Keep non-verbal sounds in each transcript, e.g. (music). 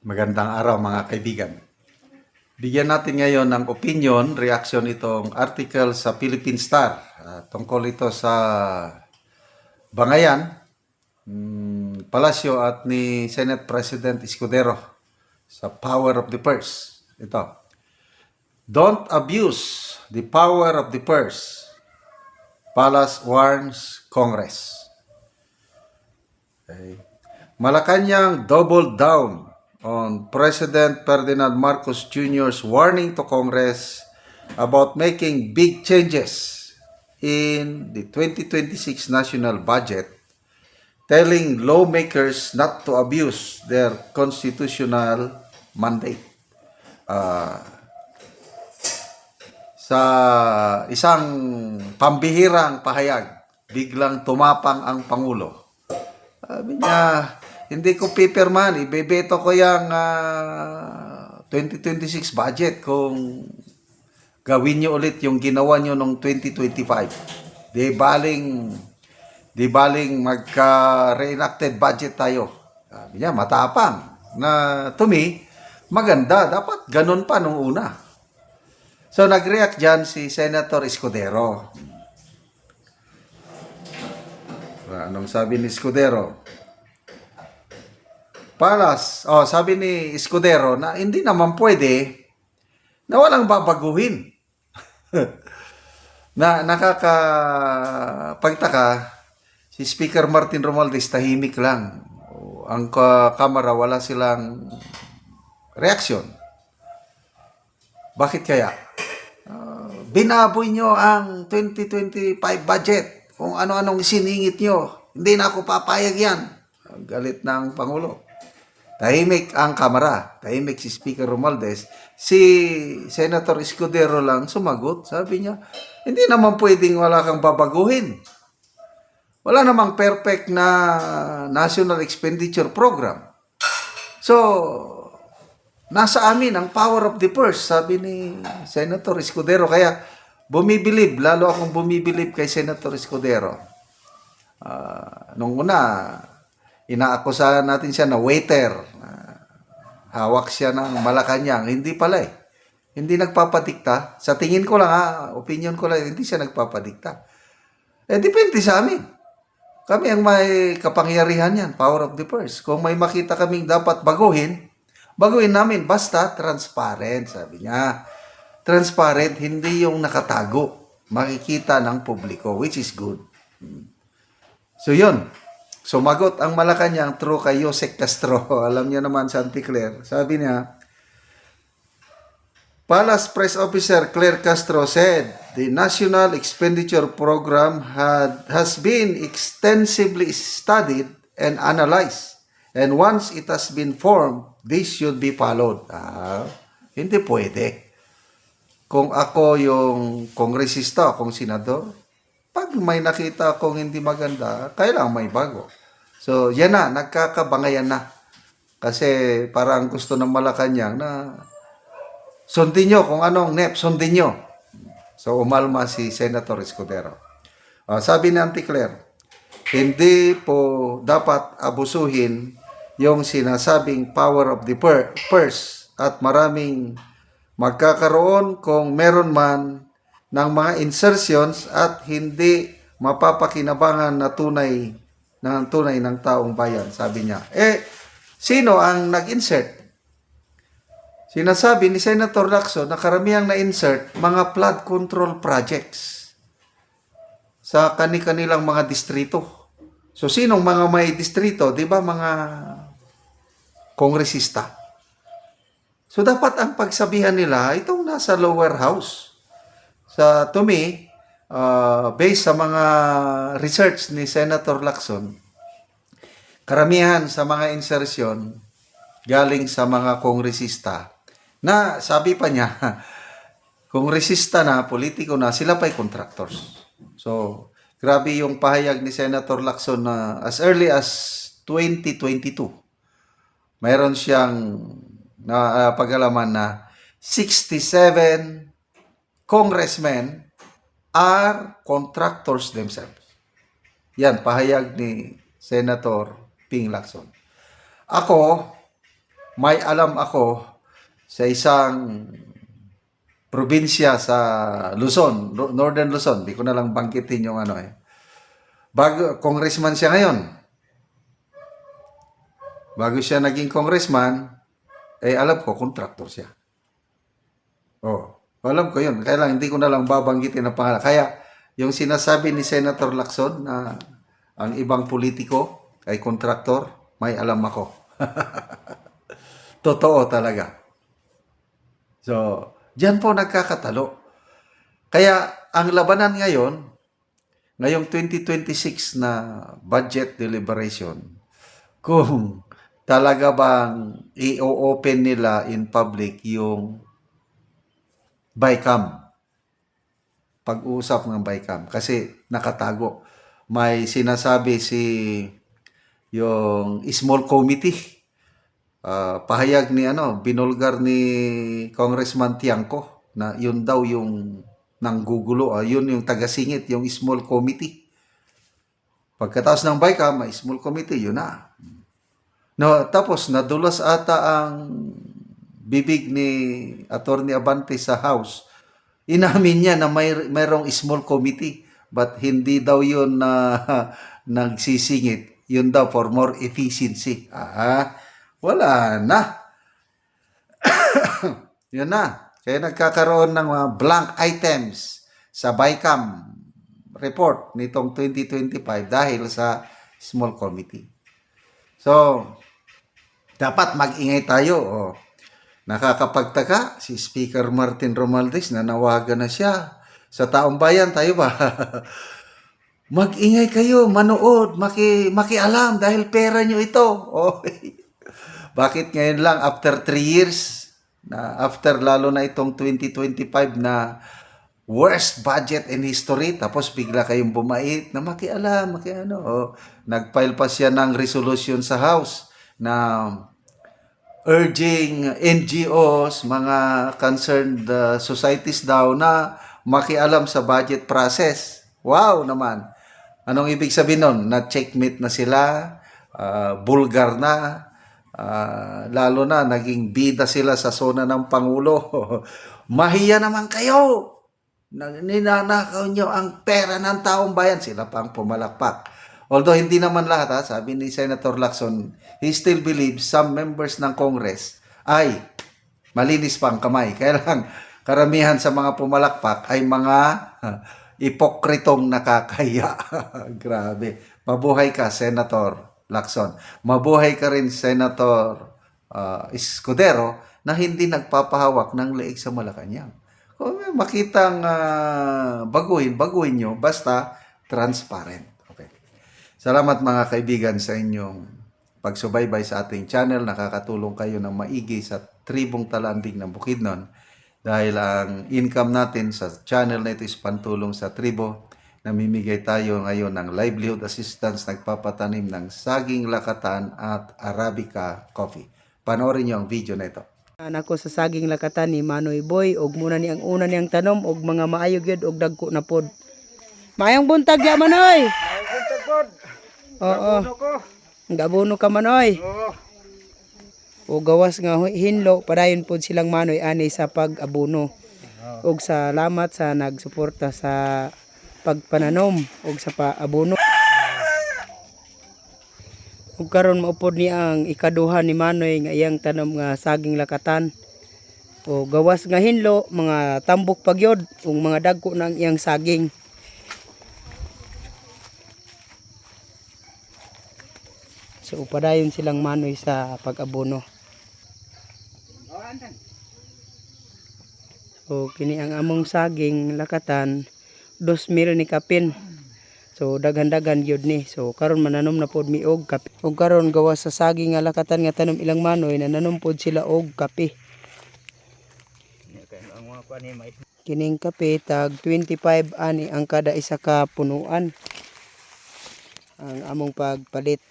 Magandang araw mga kaibigan. Bigyan natin ngayon ng opinion, reaction itong article sa Philippine Star. Ah, tungkol ito sa Bangayan, mm, Palasyo at ni Senate President Escudero sa power of the purse. Ito. Don't abuse the power of the purse. Palas warns Congress. Okay. Malacanang doubled down on President Ferdinand Marcos Jr.'s warning to Congress about making big changes in the 2026 national budget, telling lawmakers not to abuse their constitutional mandate. Ah, sa isang pambihirang pahayag, biglang tumapang ang Pangulo. Sabi niya, hindi ko pipirman, ibebeto ko yung ah, 2026 budget kung gawin niyo ulit yung ginawa niyo noong 2025. Di baling, di baling magka-reenacted budget tayo. Sabi niya, matapang. Na to me, maganda. Dapat ganun pa nung una. So nag-react dyan si Senator Escudero. Anong sabi ni Escudero? Palas, oh, sabi ni Escudero na hindi naman pwede na walang babaguhin. (laughs) na nakakapagtaka, si Speaker Martin Romualdez tahimik lang. Ang ka- kamera wala silang reaksyon. Bakit kaya? Ah, binaboy nyo ang 2025 budget. Kung ano-anong siningit nyo. Hindi na ako papayag yan. Galit ng Pangulo. Tahimik ang kamera. Tahimik si Speaker Romualdez. Si Senator Escudero lang sumagot. Sabi niya, hindi naman pwedeng wala kang babaguhin. Wala namang perfect na national expenditure program. So, nasa amin ang power of the purse, sabi ni Senator Escudero. Kaya, bumibilib, lalo akong bumibilib kay Senator Escudero. Ah, nung una, inaakusahan natin siya na waiter. Hawak siya ng Malacanang. Hindi pala eh. Hindi nagpapadikta. Sa tingin ko lang ha, opinion ko lang, hindi siya nagpapadikta. Eh, depende sa amin. Kami ang may kapangyarihan yan, power of the purse. Kung may makita kaming dapat baguhin, baguhin namin. Basta transparent, sabi niya. Transparent, hindi yung nakatago. Makikita ng publiko, which is good. So yun, sumagot ang Malacanang true kay Yosek Castro. (laughs) Alam niyo naman sa Anticlair. Sabi niya, Palace Press Officer Claire Castro said the National Expenditure Program had has been extensively studied and analyzed. And once it has been formed, this should be followed. Ah, hindi pwede. Kung ako yung kongresista, kung senador, pag may nakita akong hindi maganda, kailangan may bago. So, yan na, nagkakabangayan na. Kasi parang gusto ng Malacanang na sundin nyo kung anong NEP, sundin nyo. So, umalma si Senator Escudero. Ah, sabi ni Auntie Claire, hindi po dapat abusuhin yung sinasabing power of the pur- purse at maraming magkakaroon kung meron man ng mga insertions at hindi mapapakinabangan na tunay ng tunay ng taong bayan, sabi niya. Eh, sino ang nag-insert? Sinasabi ni Senator Lacson na karamihang na-insert mga flood control projects sa kani-kanilang mga distrito. So, sinong mga may distrito? Di ba mga kongresista? So, dapat ang pagsabihan nila, itong nasa lower house. Sa, to me, uh, based sa mga research ni Senator Lacson, karamihan sa mga insertion galing sa mga kongresista na sabi pa niya, (laughs) kongresista na, politiko na, sila pa'y contractors. So, grabe yung pahayag ni Senator Lacson na as early as 2022, mayroon siyang na ah, pag-alaman na 67 congressmen are contractors themselves. Yan, pahayag ni Senator Ping Lacson. Ako, may alam ako sa isang probinsya sa Luzon, Northern Luzon. Di ko na lang bangkitin yung ano eh. Bago, congressman siya ngayon. Bago siya naging congressman, eh alam ko, contractor siya. Oh, alam ko yun. Kaya lang, hindi ko na lang babanggitin ang pangalan. Kaya, yung sinasabi ni Senator Lacson na ang ibang politiko ay contractor, may alam ako. (laughs) Totoo talaga. So, diyan po nagkakatalo. Kaya, ang labanan ngayon, ngayong 2026 na budget deliberation, kung talaga bang i-open nila in public yung BICAM. Pag-uusap ng BICAM. Kasi nakatago. May sinasabi si yung small committee. Ah, pahayag ni ano, binulgar ni Congressman Tiangco na yun daw yung nanggugulo. Ah, yun yung tagasingit, yung small committee. Pagkatapos ng BICAM, may small committee, yun na. No, tapos nadulas ata ang bibig ni Attorney Abante sa House. Inamin niya na may mayroong small committee but hindi daw yun na (laughs) nagsisingit. Yun daw for more efficiency. Ah, wala na. (coughs) yun na. Kaya nagkakaroon ng mga blank items sa BICAM report nitong 2025 dahil sa small committee. So, dapat mag-ingay tayo. Oh. Nakakapagtaka, si Speaker Martin Romualdez, nanawagan na siya. Sa taong bayan, tayo ba? (laughs) Mag-ingay kayo, manood, maki, makialam dahil pera nyo ito. (laughs) Oh. Bakit ngayon lang, after 3 years, na after lalo na itong 2025 na worst budget in history, tapos bigla kayong bumait na makialam, makiano. Oh, nag-file pa siya ng resolution sa House na urging NGOs, mga concerned uh, societies daw na makialam sa budget process. Wow naman. Anong ibig sabihin nun? Na checkmate na sila, uh, bulgar na, uh, lalo na naging bida sila sa zona ng Pangulo. (laughs) Mahiya naman kayo! Na- Ninanakaw nyo ang pera ng taong bayan. Sila pang pumalakpak. Although hindi naman lahat, ha, sabi ni Senator Lacson, he still believes some members ng Congress ay malinis pa ang kamay. (laughs) Kaya lang, karamihan sa mga pumalakpak ay mga ipokritong nakakaya. (laughs) Grabe. Mabuhay ka, Senator Lacson. Mabuhay ka rin, Senator uh, Escudero, na hindi nagpapahawak ng leeg sa Malacanang. Kung makitang ah, baguhin, baguhin nyo, basta transparent. Salamat mga kaibigan sa inyong pagsubaybay sa ating channel. Nakakatulong kayo ng maigi sa tribong talandig ng Bukidnon. Dahil ang income natin sa channel na ito is pantulong sa tribo. Namimigay tayo ngayon ng livelihood assistance, nagpapatanim ng saging lakatan at Arabica coffee. Panoorin niyo ang video na ito. Anak ko sa saging lakatan ni Manoy Boy og muna ni ang una niyang tanom og mga maayog yun og dagko na pod. Mayang buntag ya Manoy. Oo. Gabuno ka Manoy. O gawas nga hinlo padayon pod silang Manoy ani sa pag-abuno. Og salamat sa nagsuporta sa pagpananom og sa paabuno. Ug karon maupod ni ang ikaduha ni Manoy nga iyang tanom nga saging lakatan. O gawas nga hinlo, mga tambok pagyod, ug mga dagko ng iyang saging. So upadayon silang Manoy sa pag-abono. So kini ang among saging lakatan 2,000 ni kapin. So daghan-daghan gyud ni. So karon mananom na pod mi og kape. Ug karon gawas sa saging nga lakatan nga tanom ilang manoy nananom pod sila og kape. Kining kape tag 25 ani ang kada isa ka punuan. Ang among pagpalit.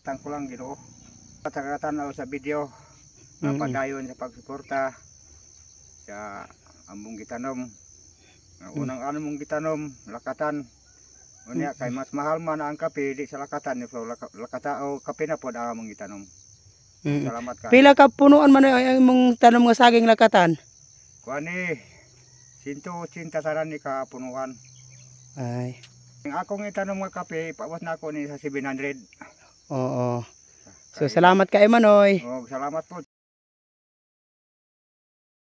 Tang ko lang Ginoo. Patagatan sa video Mm-mm. napadayon sa pagsuporta sa among gitanom. Nga unang ano mong gitanom, lakatan. Unya kay mas mahal man ang kape di sa lakatan so laka- lakata o kape na pod ang among gitanom. Mm. Salamat ka. Pila ka punuan man ay imong tanom nga saging lakatan? Kuani 180 taran ni ka punuan. Ay, Ang akong itanong nga kape, ipawas na ako ni sa 700. Oo. So salamat kay Manoy. O, salamat po.